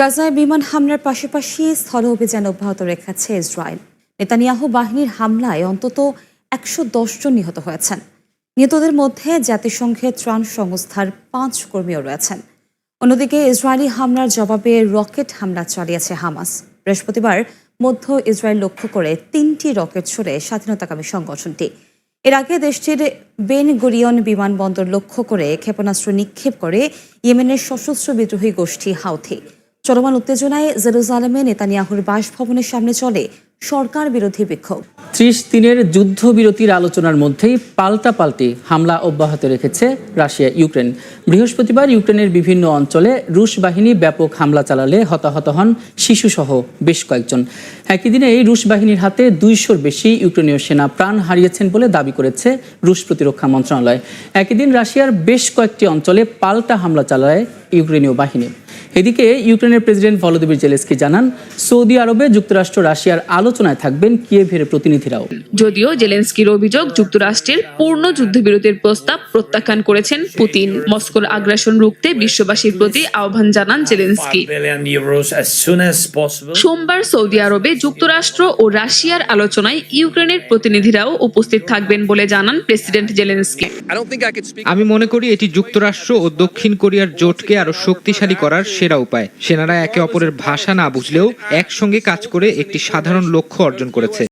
গাজায় বিমান হামলার পাশাপাশি স্থল অভিযান অব্যাহত রেখেছে ইসরায়েল। নেতানিয়াহু বাহিনীর হামলায় অন্তত একশো জন নিহত হয়েছেন। নিহতদের মধ্যে জাতিসংঘের ত্রাণ সংস্থার পাঁচ কর্মীও রয়েছেন। অন্যদিকে ইসরায়েলি হামলার জবাবে রকেট হামলা চালিয়েছে হামাস। বৃহস্পতিবার মধ্য ইসরায়েল লক্ষ্য করে তিনটি রকেট ছুড়ে স্বাধীনতাকামী সংগঠনটি। এর আগে দেশটির বেন গুরিয়ন বিমানবন্দর লক্ষ্য করে ক্ষেপণাস্ত্র নিক্ষেপ করে ইয়েমেনের সশস্ত্র বিদ্রোহী গোষ্ঠী হাউথি। চলমান উত্তেজনায় জেরুজালেমে নেতানিয়াহুর বাসভবনের সামনে চলে সরকার বিরোধী বিক্ষোভ। ত্রিশ দিনের যুদ্ধবিরতির আলোচনার মধ্যেই পাল্টা পাল্টি হামলা অব্যাহত রেখেছে রাশিয়া, ইউক্রেন। বৃহস্পতিবার ইউক্রেনের বিভিন্ন অঞ্চলে রুশ বাহিনী ব্যাপক হামলা চালালে হতাহত হন শিশুসহ বেশ কয়েকজন। একই দিনে এই রুশ বাহিনীর হাতে দুইশোর বেশি ইউক্রেনীয় সেনা প্রাণ হারিয়েছেন বলে দাবি করেছে রুশ প্রতিরক্ষা মন্ত্রণালয়। একই দিন রাশিয়ার বেশ কয়েকটি অঞ্চলে পাল্টা হামলা চালায় ইউক্রেনীয় বাহিনী। এদিকে ইউক্রেনের প্রেসিডেন্ট ভলোদিমির জেলেস্কি জানান সৌদি আরবে যুক্তরাষ্ট্র রাশিয়ার আলোচনায় থাকবেন কিয়েভের প্রতিনিধিরাও। যদিও জেলেন্সকির অভিযোগ যুক্তরাষ্ট্রের পূর্ণ যুদ্ধবিরতির প্রস্তাব প্রত্যাখ্যান করেছেন পুতিন। মস্কোর আগ্রাসন রুখতে বিশ্ববাসীর প্রতি আহ্বান জানান জেলেন্সকি. সোমবার সৌদি আরবে যুক্তরাষ্ট্র ও রাশিয়ার আলোচনায় ইউক্রেনের প্রতিনিধিরাও উপস্থিত থাকবেন বলে জানান প্রেসিডেন্ট জেলেন্সকি। আমি মনে করি এটি যুক্তরাষ্ট্র ও দক্ষিণ কোরিয়ার জোটকে আরও শক্তিশালী করার সেরা উপায়। সেনারা একে অপরের ভাষা না বুঝলেও একসঙ্গে কাজ করে একটি সাধারণ লক্ষ্য অর্জন করেছে।